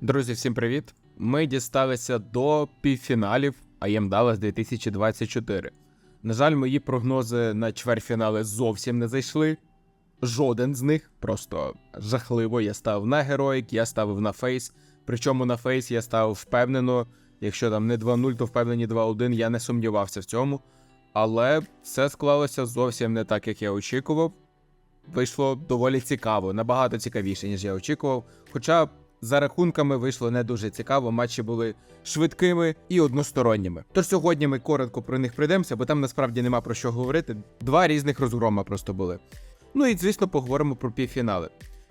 Друзі, всім привіт! Ми дісталися до півфіналів IEM Dallas 2024. На жаль, мої прогнози на чвертьфінали зовсім не зайшли. Жоден з них просто жахливо. Я ставив на героїк, я ставив на фейс. Причому на фейс я ставив впевнено. Якщо там не 2-0, то впевнені 2-1, я не сумнівався в цьому. Але все склалося зовсім не так, як я очікував. Вийшло доволі цікаво, набагато цікавіше, ніж я очікував. Хоча за рахунками вийшло не дуже цікаво, матчі були швидкими і односторонніми. Тож сьогодні ми коротко про них прийдемося, бо там насправді нема про що говорити. Два різних розгрома просто були. Ну і звісно, поговоримо про півфінали.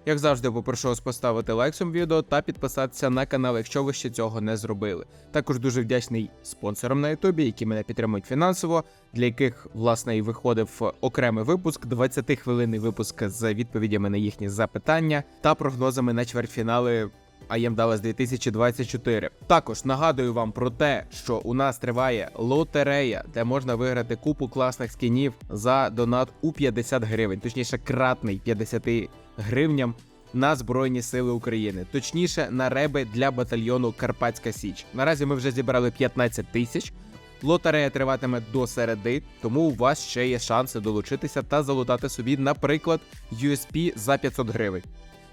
Як завжди, попрошу вас поставити лайк цьому відео та підписатися на канал, якщо ви ще цього не зробили. Також дуже вдячний спонсорам на Ютубі, які мене підтримують фінансово, для яких власне і виходив окремий випуск, 20-хвилинний випуск з відповідями на їхні запитання та прогнозами на чвертьфінали IEM Dallas 2024. Також нагадую вам про те, що у нас триває лотерея, де можна виграти купу класних скінів за донат у 50 гривень, точніше, кратний 50 гривням на Збройні Сили України, точніше на реби для батальйону Карпатська Січ. Наразі ми вже зібрали 15 тисяч. Лотерея триватиме до середи, тому у вас ще є шанси долучитися та залутати собі, наприклад, USP за 500 гривень.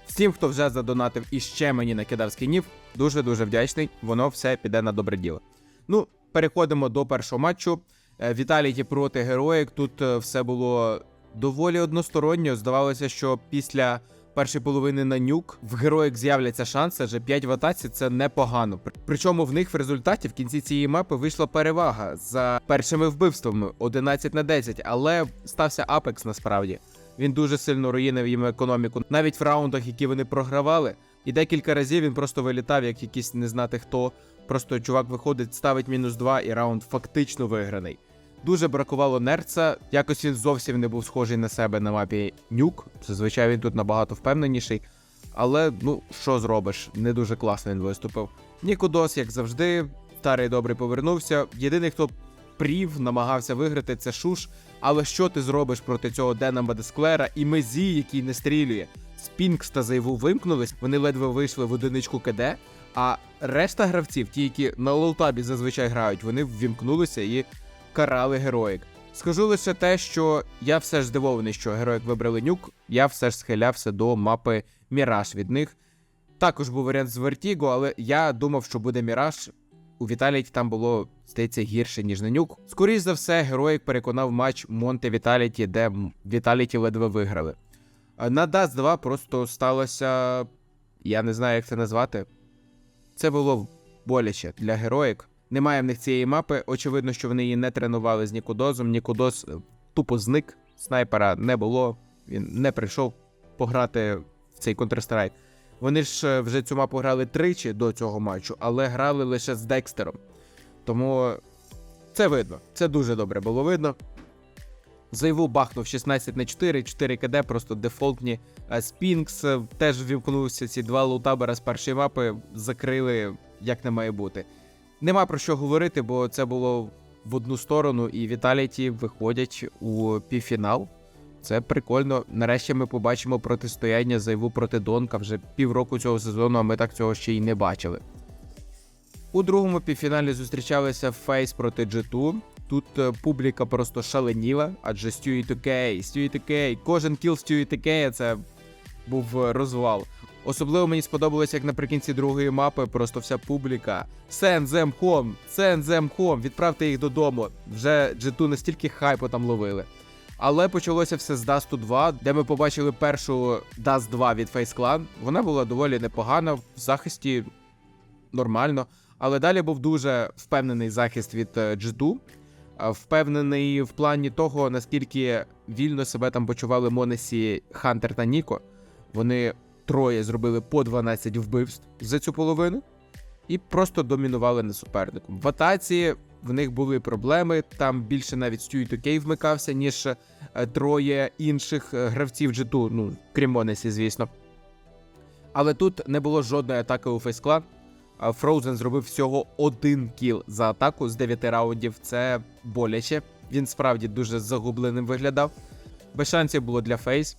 Всім, хто вже задонатив і ще мені накидав скінів, дуже дуже вдячний. Воно все піде на добре діло. Ну, переходимо до першого матчу. Е, Віталіті проти героїк. Тут е, все було доволі односторонньо. Здавалося, що після першої половини на нюк в героїк з'являться шанси, адже 5 в атаці це непогано. Причому в них в результаті в кінці цієї мапи вийшла перевага за першими вбивствами 11 на 10, але стався апекс насправді. Він дуже сильно руїнив їм економіку. Навіть в раундах, які вони програвали, і декілька разів він просто вилітав, як якийсь не знати хто. Просто чувак виходить, ставить мінус 2 і раунд фактично виграний. Дуже бракувало нерца, якось він зовсім не був схожий на себе на мапі нюк. Зазвичай він тут набагато впевненіший. Але ну що зробиш, не дуже класно він виступив. Нікудос, як завжди, старий добрий повернувся. Єдиний, хто прів, намагався виграти, це Шуш. Але що ти зробиш проти цього Дена Бадесклера і Мезі, який не стрілює? Спінкс та Зайву вимкнулись, вони ледве вийшли в одиничку КД, а решта гравців, ті, які на лолтабі зазвичай грають, вони ввімкнулися і карали героїк. Скажу лише те, що я все ж здивований, що героїк вибрали нюк, я все ж схилявся до мапи Міраж від них. Також був варіант з Вертіго, але я думав, що буде Міраж. У Віталіті там було, здається, гірше, ніж на нюк. Скоріше за все, героїк переконав матч Монте Віталіті, де Віталіті ледве виграли. На Dust 2 просто сталося. Я не знаю, як це назвати. Це було боляче для героїк. Немає в них цієї мапи. Очевидно, що вони її не тренували з Нікодозом. Нікодоз е, тупо зник, снайпера не було. Він не прийшов пограти в цей Counter-Strike. Вони ж е, вже цю мапу грали тричі до цього матчу, але грали лише з Декстером. Тому це видно. Це дуже добре було видно. Зайву бахнув 16 на 4, 4 КД, просто дефолтні. А Спінкс е, теж вімкнувся. Ці два лутабера з першої мапи закрили як не має бути. Нема про що говорити, бо це було в одну сторону, і Віталіті виходять у півфінал. Це прикольно. Нарешті ми побачимо протистояння зайву проти Донка вже півроку цього сезону, а ми так цього ще й не бачили. У другому півфіналі зустрічалися Фейс проти G2. Тут е, публіка просто шаленіла, адже Stewie 2K, Stewie 2K, кожен кіл Stewie 2K це був е, розвал. Особливо мені сподобалось, як наприкінці другої мапи просто вся публіка. Send them home, send them home, відправте їх додому. Вже G2 настільки хайпу там ловили. Але почалося все з Dust 2, де ми побачили першу Dust 2 від Face Clan. Вона була доволі непогана в захисті нормально. Але далі був дуже впевнений захист від е, G2. Впевнений в плані того, наскільки вільно себе там почували Монесі, Хантер та Ніко. Вони троє зробили по 12 вбивств за цю половину і просто домінували над суперником. В атаці в них були проблеми. Там більше навіть Стюй Токей вмикався, ніж е, троє інших е, гравців G2, ну крім Монесі, звісно. Але тут не було жодної атаки у фейсклан. Фроузен зробив всього один кіл за атаку з 9 раундів. Це боляче. Він справді дуже загубленим виглядав. Без шансів було для Фейс.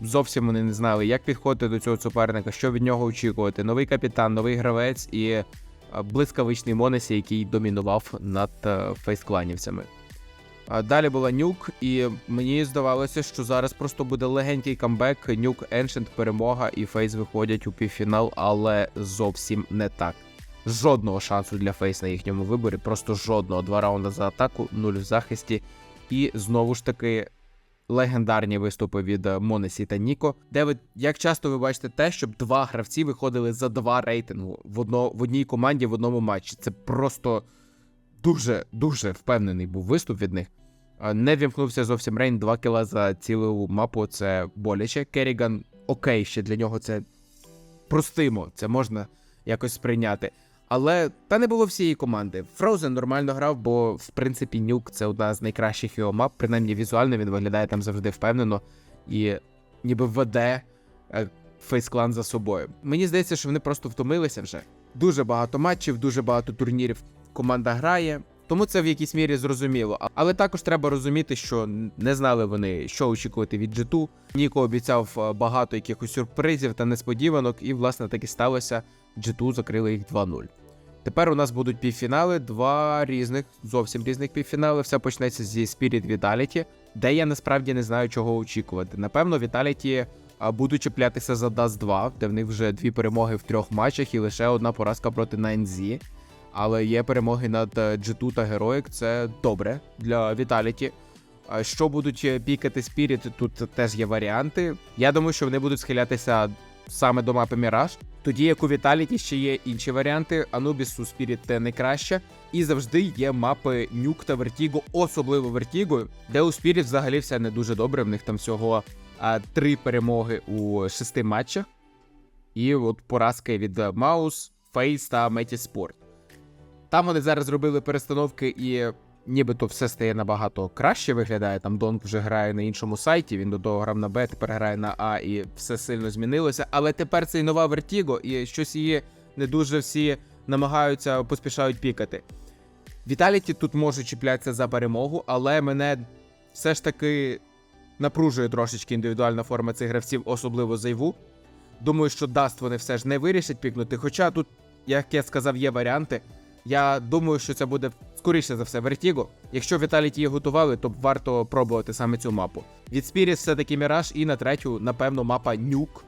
зовсім вони не знали, як підходити до цього суперника, що від нього очікувати. Новий капітан, новий гравець і блискавичний Монесі, який домінував над е, фейскланівцями. Далі була нюк, і мені здавалося, що зараз просто буде легенький камбек, нюк Ancient перемога, і Фейс виходять у півфінал, але зовсім не так. Жодного шансу для Фейс на їхньому виборі, просто жодного. Два раунди за атаку, нуль в захисті. І знову ж таки легендарні виступи від е, Монесі та Ніко, де ви як часто ви бачите те, щоб два гравці виходили за два рейтингу в одно, в одній команді в одному матчі. Це просто дуже дуже впевнений був виступ від них. Не вімкнувся зовсім Рейн, 2 кіла за цілу мапу. Це боляче. Керіган окей, ще для нього це простимо, це можна якось сприйняти. Але та не було всієї команди. Фроузен нормально грав, бо в принципі нюк це одна з найкращих його мап. Принаймні візуально він виглядає там завжди впевнено і ніби веде фейсклан за собою. Мені здається, що вони просто втомилися вже. Дуже багато матчів, дуже багато турнірів команда грає. Тому це в якійсь мірі зрозуміло. Але також треба розуміти, що не знали вони, що очікувати від G2. Ніко обіцяв е, багато якихось сюрпризів та несподіванок, і власне так і сталося. G2 закрили їх 2-0. Тепер у нас будуть півфінали, два різних, зовсім різних півфінали. Все почнеться зі Spirit Vitality, де я насправді не знаю, чого очікувати. Напевно, Vitality будуть чіплятися за Dust 2, де в них вже дві перемоги в трьох матчах і лише одна поразка проти 9Z. Але є перемоги над е, G2 та Heroic, це добре для Vitality. Що будуть е, пікати Spirit, тут теж є варіанти. Я думаю, що вони будуть схилятися саме до мапи Mirage. Тоді як у Vitality ще є інші варіанти. Anubis у Spirit не краще. І завжди є мапи Nuke та Vertigo, особливо Vertigo, де у Spirit взагалі все не дуже добре. В них там всього а, три перемоги у шести матчах. І от поразки від Маус, Face та Metisport. Там вони зараз зробили перестановки і нібито все стає набагато краще виглядає. Там Донг вже грає на іншому сайті. Він до того грав на Б, тепер грає на А, і все сильно змінилося. Але тепер це і нова Vertigo, і щось її не дуже всі намагаються поспішають пікати. Віталіті тут може чіплятися за перемогу, але мене все ж таки напружує трошечки індивідуальна форма цих гравців, особливо зайву. Думаю, що даст вони все ж не вирішать пікнути. Хоча тут, як я сказав, є варіанти. Я думаю, що це буде скоріше за все Vertigo. Якщо Vitality її готували, то варто пробувати саме цю мапу. Від Spirit все-таки Міраж, і на третю, напевно, мапа Nuke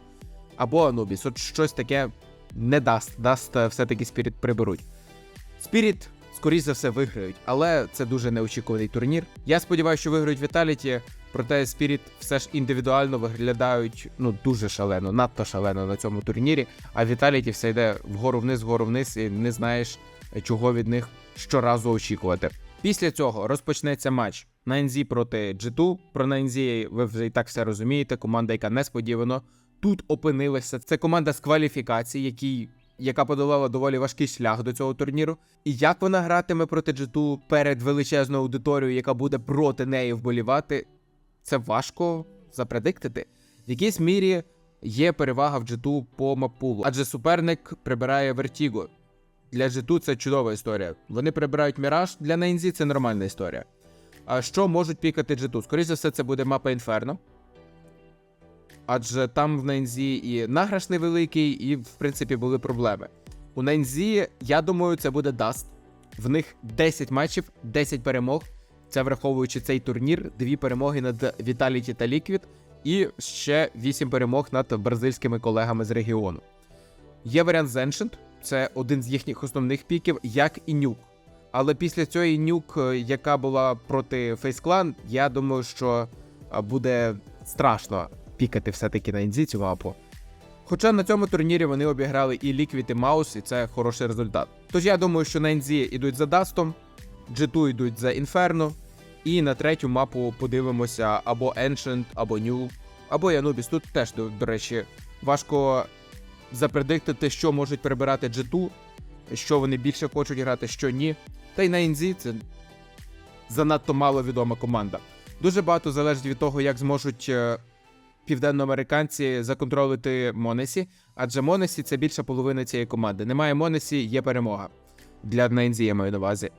або Anubis. От щось таке не дасть. Даст е, все-таки Spirit приберуть. Spirit, скоріш за все, виграють, але це дуже неочікуваний турнір. Я сподіваюся, що виграють Vitality, проте Spirit все ж індивідуально виглядають ну дуже шалено, надто шалено на цьому турнірі. А Vitality все йде вгору вниз, вгору вниз, і не знаєш, чого від них щоразу очікувати. Після цього розпочнеться матч 9Z проти G2. Про 9Z ви вже і так все розумієте. Команда, яка несподівано тут опинилася. Це команда з кваліфікації, який, яка подолала доволі важкий шлях до цього турніру. І як вона гратиме проти G2 перед величезною аудиторією, яка буде проти неї вболівати, це важко запредиктити. В якійсь мірі є перевага в G2 по мапулу, адже суперник прибирає Vertigo. Для G2 це чудова історія. Вони прибирають Міраж, для Нейнзі це нормальна історія. А що можуть пікати G2? Скоріше за все, це буде мапа Інферно. Адже там в Нейнзі і награш невеликий, і, в принципі, були проблеми. У Нейнзі, я думаю, це буде Даст. В них 10 матчів, 10 перемог. Це враховуючи цей турнір, дві перемоги над Vitality та Liquid, і ще 8 перемог над бразильськими колегами з регіону. Є варіант з Ancient, це один з їхніх основних піків, як і нюк. Але після цієї нюк, е, яка була проти Clan, я думаю, що е, буде страшно пікати все-таки на інзі цю мапу. Хоча на цьому турнірі вони обіграли і Liquid, і Маус, і це хороший результат. Тож я думаю, що на інзі йдуть за Дастом, G2 йдуть за Інферно, і на третю мапу подивимося або Ancient, або New, або Янубіс. Тут теж, до речі, важко запредиктити, що можуть прибирати G2, що вони більше хочуть грати, що ні. Та й на Інзі це занадто мало відома команда. Дуже багато залежить від того, як зможуть е, південноамериканці законтролити Монесі, адже Монесі це більша половина цієї команди. Немає Монесі, є перемога. Для Нейнзі я маю на увазі.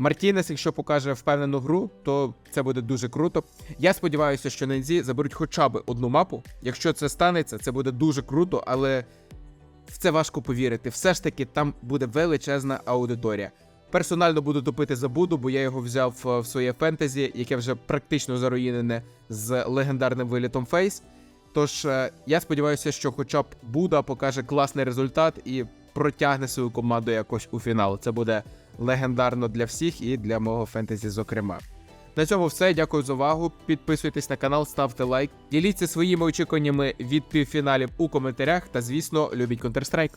Мартінес, якщо покаже впевнену гру, то це буде дуже круто. Я сподіваюся, що Нензі заберуть хоча б одну мапу. Якщо це станеться, це буде дуже круто, але в це важко повірити. Все ж таки, там буде величезна аудиторія. Персонально буду топити за Буду, бо я його взяв е, в своє фентезі, яке вже практично заруїнене з легендарним вилітом Фейс. Тож е, я сподіваюся, що хоча б Буда покаже класний результат і протягне свою команду якось у фінал. Це буде легендарно для всіх і для мого фентезі, зокрема. На цьому все. Дякую за увагу. Підписуйтесь на канал, ставте лайк, діліться своїми очікуваннями від півфіналів у коментарях та, звісно, любіть Counter-Strike.